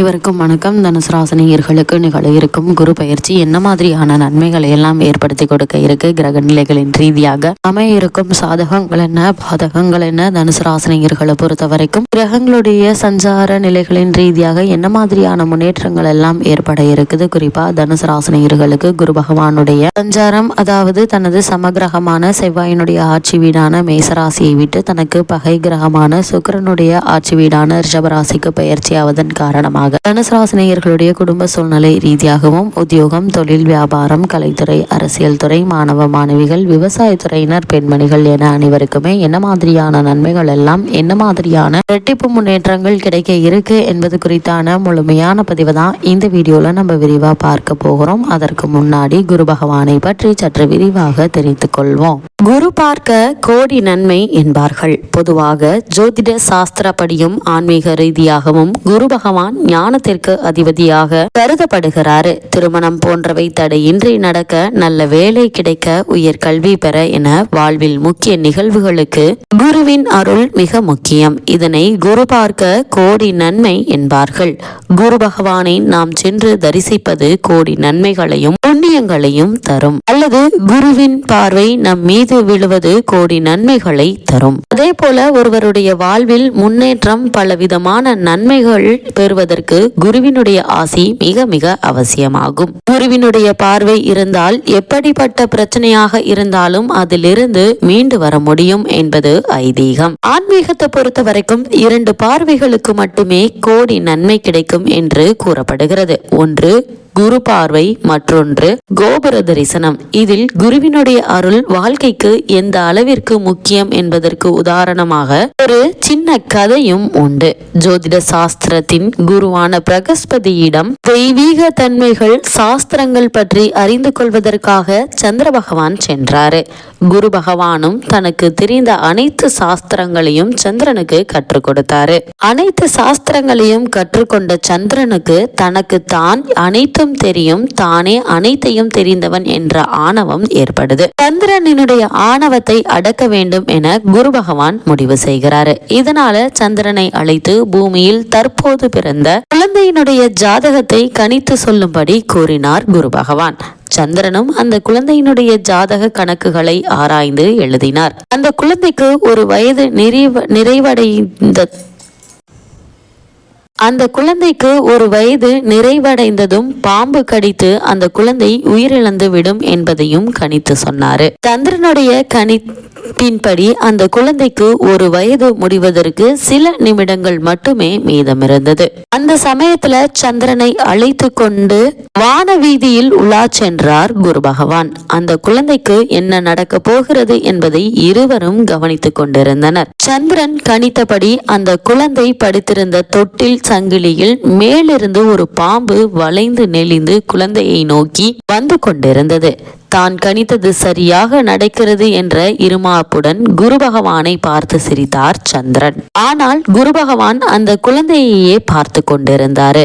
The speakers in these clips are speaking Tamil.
இவருக்கும் வணக்கம். தனுசுராசனியர்களுக்கு நிகழ இருக்கும் குரு பயிற்சி என்ன மாதிரியான நன்மைகளை எல்லாம் ஏற்படுத்தி கொடுக்க இருக்கு? கிரக நிலைகளின் ரீதியாக அமைய இருக்கும் சாதகங்கள் என்ன? பாதகங்கள் என்ன? தனுசுராசனியர்களை பொறுத்த வரைக்கும் கிரகங்களுடைய சஞ்சார நிலைகளின் ரீதியாக என்ன மாதிரியான முன்னேற்றங்கள் எல்லாம் ஏற்பட இருக்குது? குறிப்பா தனுசுராசனியர்களுக்கு குரு பகவானுடைய சஞ்சாரம் அதாவது தனது சமகிரகமான செவ்வாயினுடைய ஆட்சி வீடான மேசராசியை விட்டு தனக்கு பகை கிரகமான சுக்கிரனுடைய ஆட்சி வீடான ரிஷபராசிக்கு பயிற்சியாவதன் காரணமாக காரணமாக ராசினியர்களுடைய குடும்ப சூழ்நிலை ரீதியாகவும் உத்தியோகம் தொழில் வியாபாரம் கலைத்துறை அரசியல் துறை மாணவ மாணவிகள் விவசாயத்துறையினர் பெண்மணிகள் என அனைவருக்குமே என்ன மாதிரியான நன்மைகள் எல்லாம் என்ன மாதிரியான இரட்டிப்பு முன்னேற்றங்கள் கிடைக்க இருக்கு என்பது குறித்தான முழுமையான பதிவு தான் இந்த வீடியோவில் நம்ம விரிவா பார்க்க போகிறோம். அதற்கு முன்னாடி குரு பகவானை பற்றி சற்று விரிவாக தெரிந்து கொள்வோம். குரு பார்க்க கோடி நன்மை என்பார்கள். பொதுவாக ஜோதிட சாஸ்திரப்படியும் ஆன்மீக ரீதியாகவும் குரு பகவான் ஞானத்திற்கு அதிபதியாக கருதப்படுகிறாரு. திருமணம் போன்றவை தடையின்றி நடக்க நல்ல வேலை கிடைக்க உயர் கல்வி பெற என வாழ்வில் முக்கிய நிகழ்வுகளுக்கு குருவின் அருள் மிக முக்கியம். இதனை குரு பார்க்க கோடி நன்மை என்பார்கள். குரு பகவானை நாம் சென்று தரிசிப்பது கோடி நன்மைகளையும் புண்ணியங்களையும் தரும். அல்லது குருவின் பார்வை நம் மீது விழுவது கோடி நன்மைகளை தரும். அதே போல ஒருவருடைய வாழ்வில் முன்னேற்றம் பலவிதமான நன்மைகள் பெறுவதற்கு குருவினுடைய ஆசி மிக மிக அவசியமாகும். குருவினுடைய பார்வை இருந்தால் எப்படிப்பட்ட பிரச்சனையாக இருந்தாலும் அதிலிருந்து மீண்டு வர முடியும் என்பது ஐதீகம். ஆன்மீகத்தை பொறுத்த வரைக்கும் இரண்டு பார்வைகளுக்கு மட்டுமே கோடி நன்மை கிடைக்கும் என்று கூறப்படுகிறது. ஒன்று குரு பார்வை மற்றொன்று கோபுர தரிசனம். இதில் குருவினுடைய அருள் வாழ்க்கைக்கு எந்த அளவிற்கு முக்கியம் என்பதற்கு உதாரணமாக ஒரு சின்ன கதையும் உண்டு. ஜோதிட சாஸ்திரத்தின் குருவான பிரகஸ்பதியிடம் தெய்வீக தன்மைகள் சாஸ்திரங்கள் பற்றி அறிந்து கொள்வதற்காக சந்திர பகவான் சென்றாரு. குரு பகவானும் தனக்கு தெரிந்த அனைத்து சாஸ்திரங்களையும் சந்திரனுக்கு கற்றுக் கொடுத்தாரு. அனைத்து சாஸ்திரங்களையும் கற்றுக்கொண்ட சந்திரனுக்கு தனக்கு தான் அனைத்து அனைத்தும் தெரியும் தானே அனைத்தையும் தெரிந்தவன் என்ற ஆணவம் ஏற்படுது. சந்திரனினுடைய ஆணவத்தை அடக்க வேண்டும் என குரு பகவான் முடிவு செய்கிறாரு. இதனால சந்திரனை அழைத்து பூமியில் தற்போது பிறந்த குழந்தையினுடைய ஜாதகத்தை கணித்து சொல்லும்படி கூறினார் குரு பகவான். சந்திரனும் அந்த குழந்தையினுடைய ஜாதக கணக்குகளை ஆராய்ந்து எழுதினார். அந்த குழந்தைக்கு ஒரு வயது நிறைவ நிறைவடைந்த அந்த குழந்தைக்கு ஒரு வயது நிறைவடைந்ததும் பாம்பு கடித்து அந்த குழந்தை உயிரிழந்து விடும் என்பதையும் கணித்து சொன்னாரு. சந்திரனுடைய பின்படி அந்த குழந்தைக்கு ஒரு வயது முடிவதற்கு சில நிமிடங்கள் மட்டுமே மீதமிருந்தது. அந்த சமயத்துல சந்திரனை அழைத்து கொண்டு வான வீதியில் உலா சென்றார் குரு பகவான். அந்த குழந்தைக்கு என்ன நடக்க போகிறது என்பதை இருவரும் கவனித்துக் கொண்டிருந்தனர். சந்திரன் கணித்தபடி அந்த குழந்தை படுத்திருந்த தொட்டில் சங்கிலியில் மேலிருந்து ஒரு பாம்பு வளைந்து நெளிந்து குழந்தையை நோக்கி வந்து கொண்டிருந்தது. தான் கணித்தது சரியாக நடக்கிறது என்ற இருமா இருமாப்புடன் குரு பகவானை பார்த்து சிரித்தார் சந்திரன். ஆனால் குரு பகவான் அந்த குழந்தையையே பார்த்து கொண்டிருந்தாரு.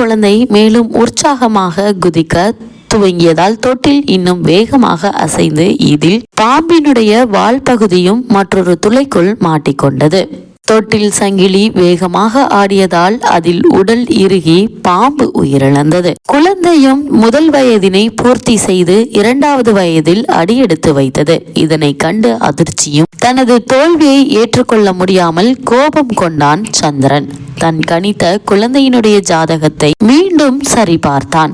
குழந்தை மேலும் உற்சாகமாக குதிக்க துவங்கியதால் தொட்டில் இன்னும் வேகமாக அசைந்து இதில் பாம்பினுடைய வால் பகுதியும் மற்றொரு துளைக்குள் மாட்டிக்கொண்டது. தொட்டில் சங்கிலி வேகமாக ஆடியதால் அதில் உடல் இறுகி பாம்பு உயிரிழந்தது. குழந்தையும் முதல் வயதினை பூர்த்தி செய்து இரண்டாவது வயதில் அடியெடுத்து வைத்தது. இதனை கண்டு அதிர்ச்சியும் தனது தோல்வியை ஏற்றுக்கொள்ள முடியாமல் கோபம் கொண்டான் சந்திரன். தன் கணித்த குழந்தையினுடைய ஜாதகத்தை மீண்டும் சரிபார்த்தான்.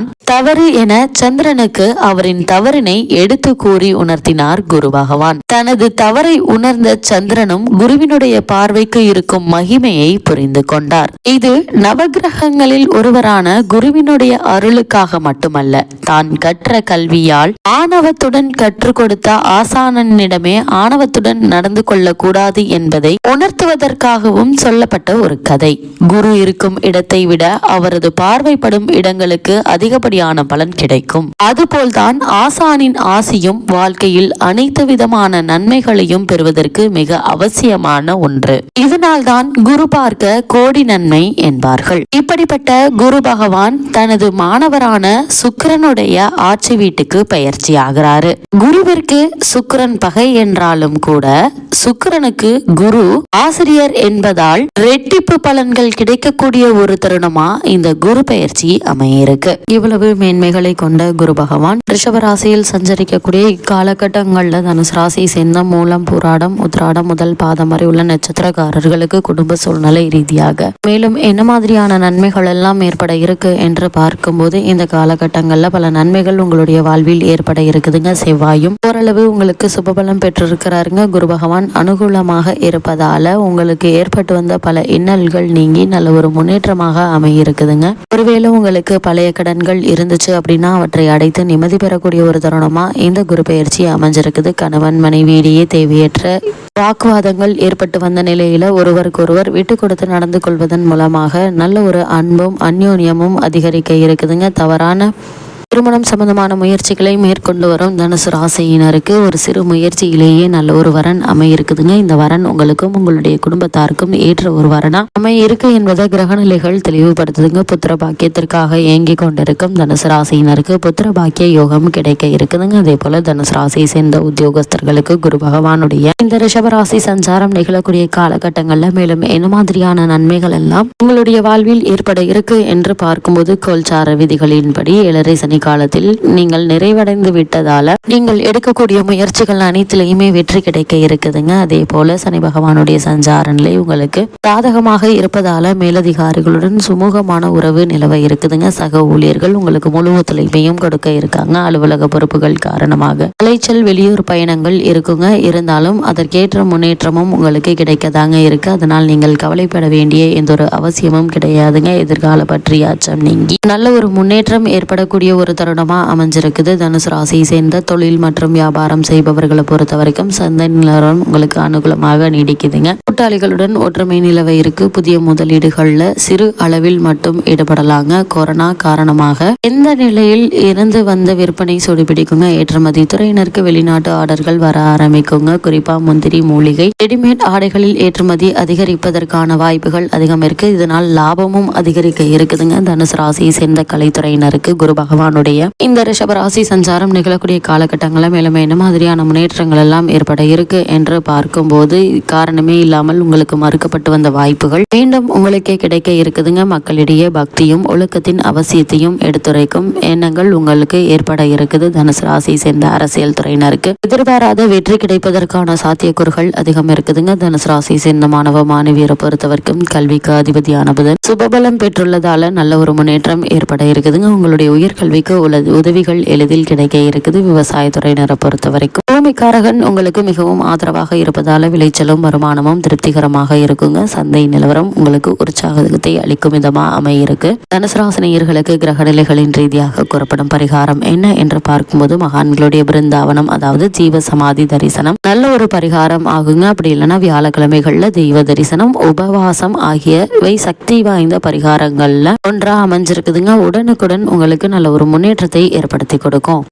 தான் தவறு என சந்திரனுக்கு அவரின் தவறினை எடுத்து கூறி உணர்த்தினார் குரு பகவான். தனது தவறை உணர்ந்த சந்திரனும் குருவினுடைய பார்வைக்கு இருக்கும் மகிமையை புரிந்து கொண்டார். இது நவகிரகங்களில் ஒருவரான குருவினுடைய அருளுக்காக மட்டுமல்ல தான் கற்ற கல்வியால் ஆணவத்துடன் கற்றுக் கொடுத்த ஆசானனிடமே ஆணவத்துடன் நடந்து கொள்ளக்கூடாது என்பதை உணர்த்துவதற்காகவும் சொல்லப்பட்ட ஒரு கதை. குரு இருக்கும் இடத்தை விட அவரது பார்வைப்படும் இடங்களுக்கு அதிக அதிகப்படியான பலன் கிடைக்கும். அதுபோல்தான் ஆசானின் ஆசியும் வாழ்க்கையில் அனைத்து விதமான நன்மைகளையும் பெறுவதற்கு மிக அவசியமான ஒன்று. இதனால்தான் குரு பார்க்க கோடி நன்மை என்பார்கள். இப்படிப்பட்ட குரு பகவான் தனது மாணவரான சுக்கரனுடைய ஆட்சி வீட்டுக்கு பயிற்சி ஆகிறாரு. குருவிற்கு சுக்கரன் பகை என்றாலும் கூட சுக்கரனுக்கு குரு ஆசிரியர் என்பதால் ரெட்டிப்பு பலன்கள் கிடைக்கக்கூடிய ஒரு தருணமா இந்த குரு பயிற்சி அமையிருக்கு. இவ்வளவு மேன்மைகளை கொண்ட குரு பகவான் ரிஷபராசியில் சஞ்சரிக்கக்கூடிய இக்காலகட்டங்களில் தனுசு ராசியை சேர்ந்த மூலம் புராடம் உத்ராடம் முதல் பாதம் வரை உள்ள நட்சத்திரக்காரர்களுக்கு குடும்ப சூழ்நிலை ரீதியாக. மேலும் என்ன மாதிரியான நன்மைகள் எல்லாம் ஏற்பட இருக்கு என்று பார்க்கும்போது இந்த காலகட்டங்களில் பல நன்மைகள் உங்களுடைய வாழ்வில் ஏற்பட இருக்குதுங்க செவ்வாயும். ஓரளவு உங்களுக்கு சுபபலம் பெற்றிருக்கிறாருங்க. குரு பகவான் அனுகூலமாக இருப்பதால உங்களுக்கு ஏற்பட்டு வந்த பல இன்னல்கள் நீங்கி நல்ல ஒரு முன்னேற்றமாக அமையிருக்குதுங்க. ஒருவேளை உங்களுக்கு பழைய கடன்கள் இருந்துச்சு அப்படின்னா அவற்றை அடைத்து நிம்மதி பெறக்கூடிய ஒரு தருணமா இந்த குரு பயிற்சி அமைஞ்சிருக்குது. கணவன் மனைவியிடையே தேவையற்ற வாக்குவாதங்கள் ஏற்பட்டு வந்த நிலையில ஒருவருக்கொருவர் விட்டு கொடுத்து நடந்து கொள்வதன் மூலமாக நல்ல ஒரு அன்பும் அந்யோன்யமும் அதிகரிக்க இருக்குதுங்க. தவறான திருமணம் சம்பந்தமான முயற்சிகளை மேற்கொண்டு வரும் தனுசு ராசியினருக்கு ஒரு சிறு முயற்சியிலேயே நல்ல ஒரு வரன் அமையிருக்குதுங்க. இந்த வரன் உங்களுக்கும் உங்களுடைய குடும்பத்தாருக்கும் ஏற்ற ஒரு வரனா அமையிருக்கு என்பதை கிரகநிலைகள் தெளிவுபடுத்துதுங்க. புத்திர பாக்கியத்திற்காக ஏங்கி கொண்டிருக்கும் தனுசு ராசியினருக்கு புத்திர பாக்கிய யோகம் கிடைக்க இருக்குதுங்க. அதே போல தனுசு ராசியை சேர்ந்த உத்தியோகஸ்தர்களுக்கு குரு பகவானுடைய இந்த ரிஷபராசி சஞ்சாரம் நிகழக்கூடிய காலகட்டங்கள்ல மேலும் என்ன மாதிரியான நன்மைகள் எல்லாம் உங்களுடைய வாழ்வில் ஏற்பட இருக்கு என்று பார்க்கும்போது கோல்சார விதிகளின்படி ஏழரை சனி காலத்தில் நீங்கள் நிறைவடைந்து விட்டதால நீங்கள் எடுக்கக்கூடிய முயற்சிகள் அனைத்திலையுமே வெற்றி கிடைக்க இருக்குதுங்க. அதே போல சனி பகவானுடைய சஞ்சார நிலை உங்களுக்கு சாதகமாக இருப்பதால மேலதிகாரிகளுடன் சுமூகமான உறவு நிலவ இருக்குதுங்க. சக ஊழியர்கள் உங்களுக்கு முழு ஒத்துழைப்பையும் கொடுக்க இருக்காங்க. அலுவலக பொறுப்புகள் காரணமாக அலைச்சல் வெளியூர் பயணங்கள் இருக்குங்க. இருந்தாலும் அதற்கேற்ற முன்னேற்றமும் உங்களுக்கு கிடைக்கதாங்க இருக்கு. அதனால் நீங்கள் கவலைப்பட வேண்டிய எந்த ஒரு அவசியமும் கிடையாதுங்க. எதிர்கால பற்றிய அச்சம் நீங்கி நல்ல ஒரு முன்னேற்றம் ஏற்படக்கூடிய ஒரு தருணமாக அமைஞ்சிருக்குது. தனுசு ராசியை சேர்ந்த தொழில் மற்றும் வியாபாரம் செய்பவர்களை பொறுத்த வரைக்கும் சந்தை நிலவரம் உங்களுக்கு அனுகூலமாக நீடிக்குதுங்க. கூட்டாளிகளுடன் ஒற்றுமை நிலவை இருக்கு. புதிய முதலீடுகளில் சிறு அளவில் மட்டும் ஈடுபடலாங்க. கொரோனா காரணமாக எந்த நிலையில் இருந்து வந்த விற்பனை சுடுபிடிக்குங்க. ஏற்றுமதி துறையினருக்கு வெளிநாட்டு ஆர்டர்கள் வர ஆரம்பிக்குங்க. குறிப்பா முந்திரி மூலிகை ரெடிமேட் ஆடைகளில் ஏற்றுமதி அதிகரிப்பதற்கான வாய்ப்புகள் அதிகம் இருக்கு. இதனால் லாபமும் அதிகரிக்க இருக்குதுங்க. தனுசு ராசியை சேர்ந்த கலைத்துறையினருக்கு குரு பகவானுடைய இந்த ரிஷபராசி சஞ்சாரம் நிகழக்கூடிய காலகட்டங்களில் மேலும் என்ன மாதிரியான முன்னேற்றங்கள் எல்லாம் ஏற்பட இருக்கு என்று பார்க்கும்போது காரணமே இல்லாமல் உங்களுக்கு மறுக்கப்பட்டு வந்த வாய்ப்புகள் மீண்டும் உங்களுக்கே கிடைக்க இருக்குதுங்க. மக்களிடையே பக்தியும் ஒழுக்கத்தின் அவசியத்தையும் எடுத்துரைக்கும் எண்ணங்கள் உங்களுக்கு ஏற்பட இருக்குது. தனுசு ராசியை சேர்ந்த அரசியல் துறையினருக்கு எதிர்பாராத வெற்றி கிடைப்பதற்கான சாத்தியக்கூறுகள் அதிகம் இருக்குதுங்க. தனுசு ராசியை சேர்ந்த மாணவ மாணவியரை பொறுத்தவரைக்கும் கல்விக்கு அதிபதியான புதன் சுபபலம் பெற்றுள்ளதால் நல்ல ஒரு முன்னேற்றம் ஏற்பட இருக்குதுங்க. உங்களுடைய உயர்கல்விக்கு உள்ள உதவிகள் எளிதில் கிடைக்க இருக்குது. விவசாயத்துறையினரை பொறுத்த வரைக்கும் பூமிக்காரகன் உங்களுக்கு மிகவும் ஆதரவாக இருப்பதால் விளைச்சலும் வருமானமும் திருப்திகரமாக இருக்குங்க. சந்தை நிலவரம் உங்களுக்கு உற்சாகத்தை அளிக்கும் விதமாக அமையிருக்கு. தனுசு கிரகநிலைகளின் கிரக நிலைகளின் ரீதியாக கூறப்படும் பரிகாரம் என்ன என்று பார்க்கும்போது மகான்களுடைய பிருந்தாவனம் அதாவது ஜீவ சமாதி தரிசனம். நல்ல ஒரு பரிகாரம் ஆகுங்க. அப்படி இல்லைன்னா வியாழக்கிழமைகளில் தெய்வ தரிசனம் உபவாசம் ஆகியவை சக்தி வாய்ந்த பரிகாரங்கள்ல ஒன்றா அமைஞ்சிருக்குதுங்க. உடனுக்குடன் உங்களுக்கு நல்ல ஒரு முன்னேற்றத்தை ஏற்படுத்தி கொடுக்கும்.